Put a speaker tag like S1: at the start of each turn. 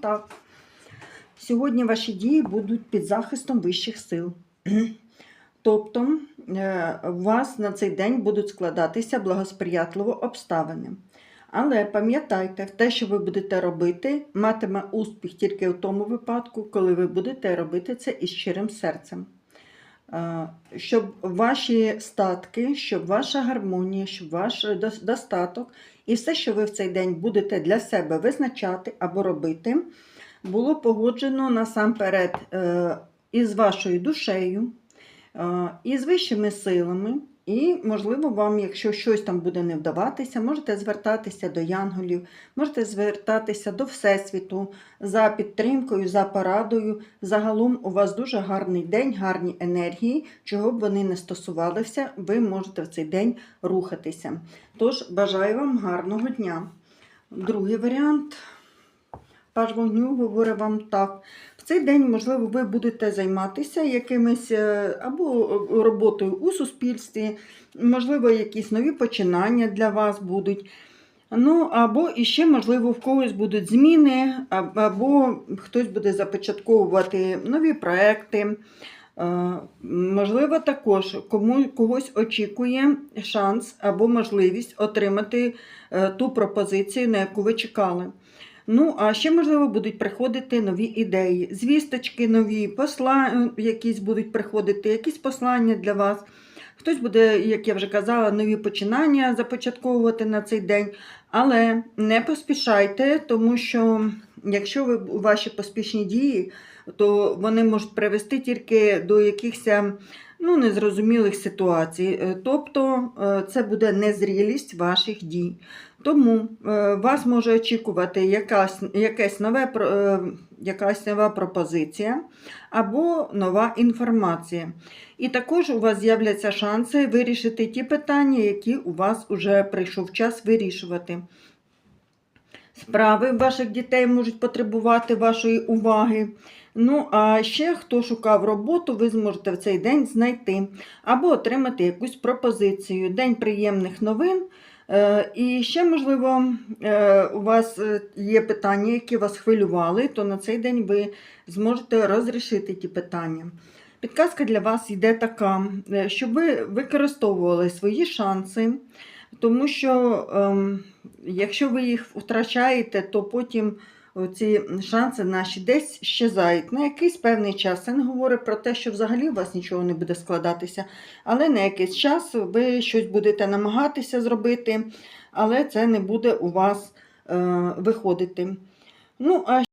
S1: Так. Сьогодні ваші дії будуть під захистом вищих сил. Тобто е, у вас на цей день будуть складатися благосприятливо обставини. Але пам'ятайте, те, що ви будете робити, матиме успіх тільки в тому випадку, коли ви будете робити це із щирим серцем. Щоб ваші статки, щоб ваша гармонія, щоб ваш достаток і все, що ви в цей день будете для себе визначати або робити, було погоджено насамперед е, із вашою душею, е, із вищими силами. І, можливо, вам, якщо щось там буде не вдаватися, можете звертатися до янголів, можете звертатися до Всесвіту за підтримкою, за порадою. Загалом у вас дуже гарний день, гарні енергії, чого б вони не стосувалися, ви можете в цей день рухатися. Тож, бажаю вам гарного дня. Другий варіант. Паж вогню говорить вам так. В цей день, можливо, ви будете займатися якимись е, або роботою у суспільстві, можливо, якісь нові починання для вас будуть. Ну, або іще, можливо, в когось будуть зміни, або хтось буде започатковувати нові проекти. Е, Можливо, також кому, когось очікує шанс або можливість отримати е, ту пропозицію, на яку ви чекали. Ну, а ще, можливо, будуть приходити нові ідеї, звісточки нові, посла... якісь будуть приходити, якісь послання для вас. Хтось буде, як я вже казала, нові починання започатковувати на цей день. Але не поспішайте, тому що якщо ви ваші поспішні дії, то вони можуть привести тільки до якихось ну, незрозумілих ситуацій. Е, Тобто е, це буде незрілість ваших дій. Тому е, вас може очікувати якась, якась, нове, якась нова пропозиція або нова інформація. І також у вас з'являться шанси вирішити ті питання, які у вас вже прийшов час вирішувати. Справи ваших дітей можуть потребувати вашої уваги. Ну, а ще хто шукав роботу, ви зможете в цей день знайти або отримати якусь пропозицію. День приємних новин. Е, І ще, можливо, е, у вас е, є питання, які вас хвилювали, то на цей день ви зможете розрішити ті питання. Підказка для вас йде така, щоб ви використовували свої шанси, тому що ем, якщо ви їх втрачаєте, то потім ці шанси наші десь щезають на якийсь певний час. Це не говорить про те, що взагалі у вас нічого не буде складатися, але на якийсь час ви щось будете намагатися зробити, але це не буде у вас е, виходити. Ну, а